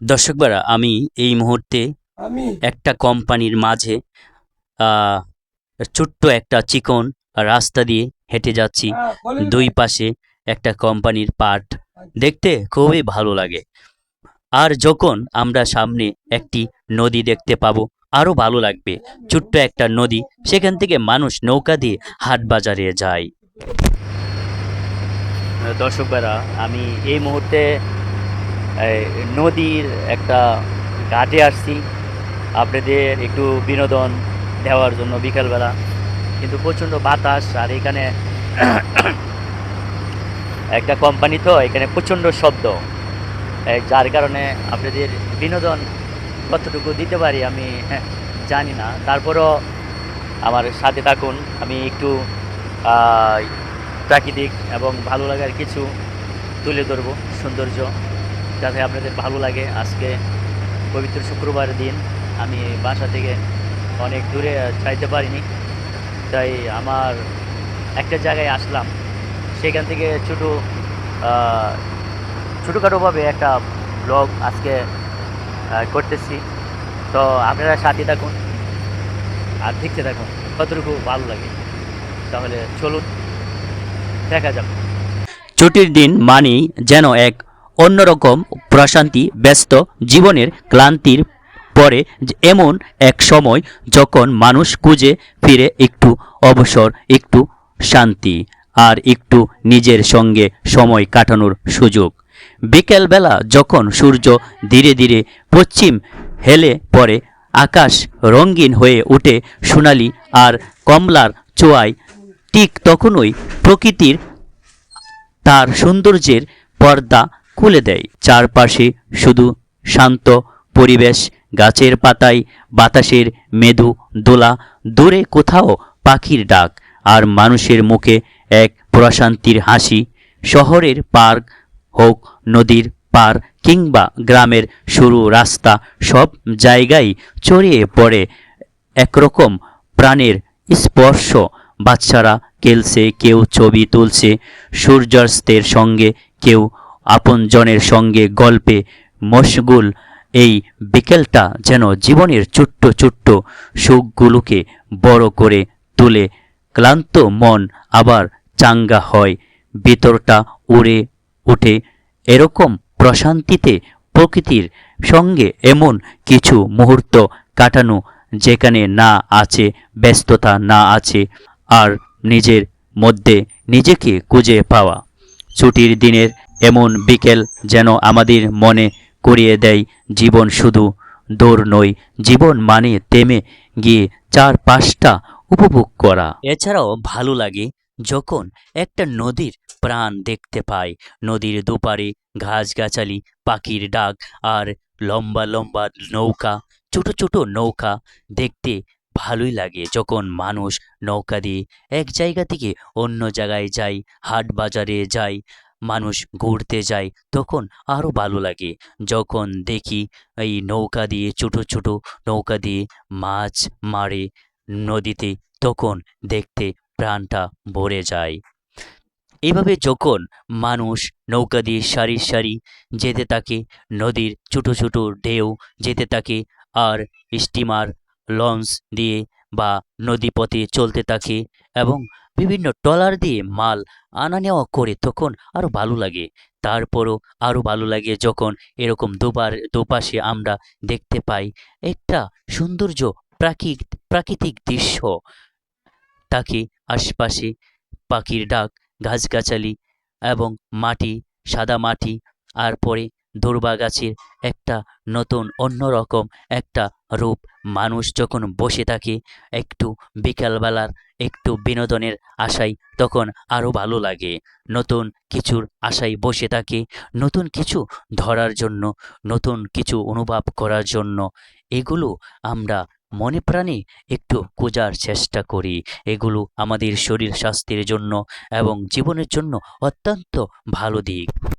দর্শকবারা আমি এই মুহূর্তে একটা কোম্পানির মাঝে আহ, ছোট্ট একটা চিকন রাস্তা দিয়ে হেঁটে যাচ্ছি। হ্যাঁ, দুই পাশে একটা কোম্পানির পার্ট দেখতে খুবই ভালো লাগে। আর যখন আমরা সামনে একটি নদী দেখতে পাবো আরও ভালো লাগবে। ছোট্ট একটা নদী সেখান থেকে মানুষ নৌকা দিয়ে হাট বাজারে যায়। দর্শকরা আমি এই মুহূর্তে নদীর একটা ঘাটে আসছি। আপনাদের একটু বিনোদন দেওয়ার জন্য বিকালবেলা। কিন্তু প্রচণ্ড বাতাস আর এখানে একটা কোম্পানি তো, এখানে প্রচণ্ড শব্দ। যার কারণে আপনাদের বিনোদন কতটুকু দিতে পারি আমি জানি না। তারপরও আমার সাথে থাকুন। আমি একটু প্রাকৃতিক এবং ভালো লাগার কিছু তুলে ধরবো। সৌন্দর্য যাতে আপনাদের ভালো লাগে। আজকে পবিত্র শুক্রবার দিন। আমি বাসা থেকে অনেক দূরে চাইতে পারিনি। তাই আমার একটা জায়গায় আসলাম। সেখান থেকে ছোটো ছোটোখাটোভাবে একটা ব্লগ আজকে করতেছি। তো আপনারা সাথে থাকুন আর দেখতে থাকুন কতটুকু ভালো লাগে। তাহলে চলুন, দেখা যাবে ছুটির দিন মানেই যেন এক অন্যরকম প্রশান্তি, ব্যস্ত জীবনের ক্লান্তির পরে এমন এক সময় যখন মানুষ খুঁজে ফিরে একটু অবসর, একটু শান্তি আর একটু নিজের সঙ্গে সময় কাটানোর সুযোগ। বিকেলবেলা যখন সূর্য ধীরে ধীরে পশ্চিম হেলে পড়ে, আকাশ রঙিন হয়ে ওঠে সোনালি আর কমলার চোয়ায় ঠিক তখনই প্রকৃতির তার সৌন্দর্যের পর্দা খুলে দেয়। চারপাশে শুধু শান্ত পরিবেশ, গাছের পাতায় বাতাসের মেদু দোলা, দূরে কোথাও পাখির ডাক, আর মানুষের মুখে এক প্রশান্তির হাসি। শহরের পার্ক হোক, নদীর পার, কিংবা গ্রামের সরু রাস্তা, সব জায়গায় ছড়িয়ে পড়ে একরকম প্রাণের স্পর্শ। বাচ্চারা খেলছে, কেউ ছবি তুলছে, সূর্যাস্তের সঙ্গে কেউ আপনজনের সঙ্গে গল্পে মশগুল। এই বিকেলটা যেন জীবনের ছোট্ট ছোট্ট সুখগুলোকে বড় করে তুলে। ক্লান্ত মন আবার চাঙ্গা হয়। ভিতরটা উড়ে ওঠে। এরকম প্রশান্তিতে প্রকৃতির সঙ্গে এমন কিছু মুহূর্ত কাটানো যেখানে না আছে, ব্যস্ততা না আছে, আর নিজের মধ্যে নিজেকে খুঁজে পাওয়া। ছুটির দিনের এমন বিকেল যেন আমাদের মনে করিয়ে দেয়, জীবন শুধু দৌড় নয়, জীবন মানে তেমে গিয়ে চার পাঁচটা উপভোগ করা। এছাড়াও ভালো লাগে যখন একটা নদীর প্রাণ দেখতে পাই। নদীর দুপারে গাছগাছালি, পাখির ডাক আর লম্বা লম্বা নৌকা, ছোট ছোট নৌকা দেখতে ভালোই লাগে। যখন মানুষ নৌকা দিয়ে এক জায়গা থেকে অন্য জায়গায় যায়, হাট বাজারে যায় মানুষ ঘুরতে যায়, তখন আরও ভালো লাগে। যখন দেখি এই নৌকা দিয়ে, ছোট ছোট নৌকা দিয়ে মাছ মারে নদীতে, তখন দেখতে প্রাণটা ভরে যায়। এভাবে যখন মানুষ নৌকা দিয়ে সারি সারি যেতে থাকে, নদীর ছোটো ছোটো ঢেউ যেতে থাকে আর স্টিমার লঞ্চ দিয়ে বা নদীপথে চলতে থাকে এবং বিভিন্ন ট্রলার দিয়ে মাল আনা নেওয়া করে তখন আরও ভালো লাগে। তারপরও আরও ভালো লাগে যখন এরকম দুবার, দুপাশে আমরা দেখতে পাই একটা সৌন্দর্য প্রাকৃত প্রাকৃতিক দৃশ্য। তাকে আশপাশে পাখির ডাক, গাছগাছালি এবং মাটি, সাদা মাটি, আর পরে দুর্বা গাছের একটা নতুন, অন্যরকম একটা রূপ মানুষ যখন বসে থাকে, একটু বিকালবেলার একটু বিনোদনের আশায় তখন আরও ভালো লাগে। নতুন কিছুর আশায় বসে থাকে, নতুন কিছু ধরার জন্য, নতুন কিছু অনুভব করার জন্য। এগুলো আমরা মনে প্রাণে একটু খোঁজার চেষ্টা করি। এগুলো আমাদের শরীর স্বাস্থ্যের জন্য এবং জীবনের জন্য অত্যন্ত ভালো দিক।